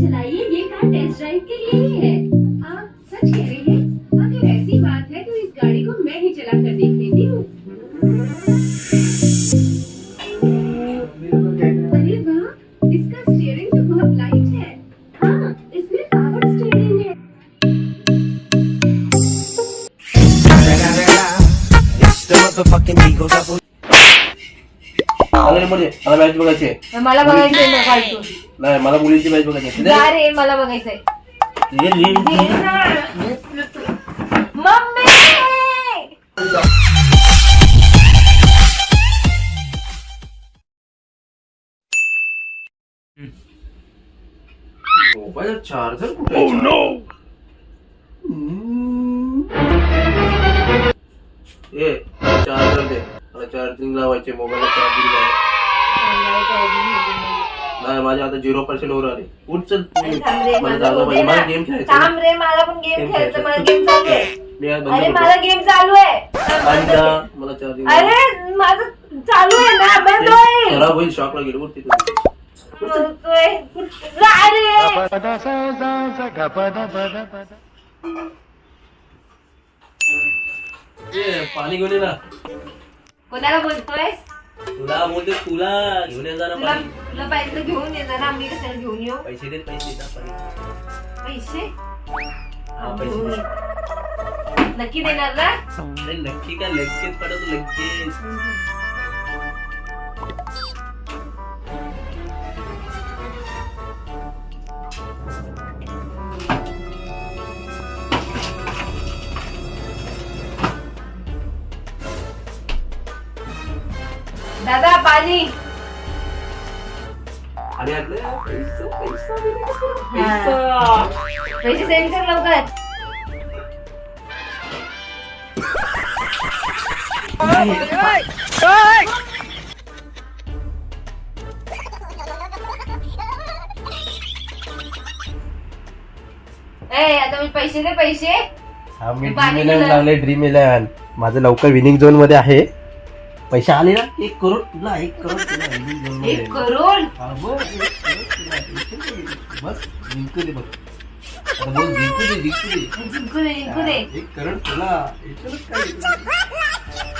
चलाइए ये car taste drive के लिए ही है। आप सच कह रहे हैं? अगर ऐसी बात है तो इस गाड़ी को मैं ही चला कर देख लेती हूँ। अरे वाह इसका स्टीयरिंग तो बहुत लाइट है। हाँ इसमें पावर स्टीयरिंग है। motherfucking Eagle Double. मला मध्ये मला मॅच बघायची आहे. मला बघायचंय ना कार्टून नाही मला मुलींची मॅच बघायची आहे. जा रे मला बघायचंय ये लिम- दे ना. मम्मी मोबाईल चार्जर कुठे आहे? हम्म. ए चार्जर दे मला चार्जिंग लावायचे मोबाईल चार्जिंग नाही माझ्या आता झिरो पर्सेंट वर आले. उठ चल. थांब रे, मला माझं जागा होऊ दे पाहिजे मला ना. गेम खेळायचा थांब रे मला पण गेम गेम खेळायचं मला खेळायचं. गेम चालू आहे. मी आज बंद अरे करतो. मला गेम चालू आहे. आणि जा, मला चार्जिंग अरे माझं चालू आहे ना बंद होईल. खराब होईल शॉकला गेलो. वरती तू. बोलतोय. जा रे. ए, पाणी घेऊन ये ना. कोणाला बोलतोय तुला बोलते तुला घेऊन ये जा ना तुला पाणी. तुला पाहिजे तर घेऊन ये ना मी कशाला घेऊन येऊ? पैसे दे पैसे दे पाणी पैसे? हा, पैसे दे. नक्की देणार ना? अरे नक्की काय लगेच पडत लगेच. दादा पाणी. आणि आपलं पैसा पैसा पैसा. पैसे सेंड कर लवकर. ए आता मी पैसे दे पैसे. हा मी पाणी ड्रीम इलेव्हन दिलं. लागले ड्रीम इलेव्हन माझं लवकर विनिंग झोनमध्ये आहे. पैसे आले ना एक करोड तुला एक करोड तुला. एक करोड हा, बघ, एक करोड तुला. tension नाही घ्यायचं. बस जिंकू दे बघ आता जिंकू दे जिंकू दे जिंकू दे जिंकू दे एक करोड तुला काय आहे?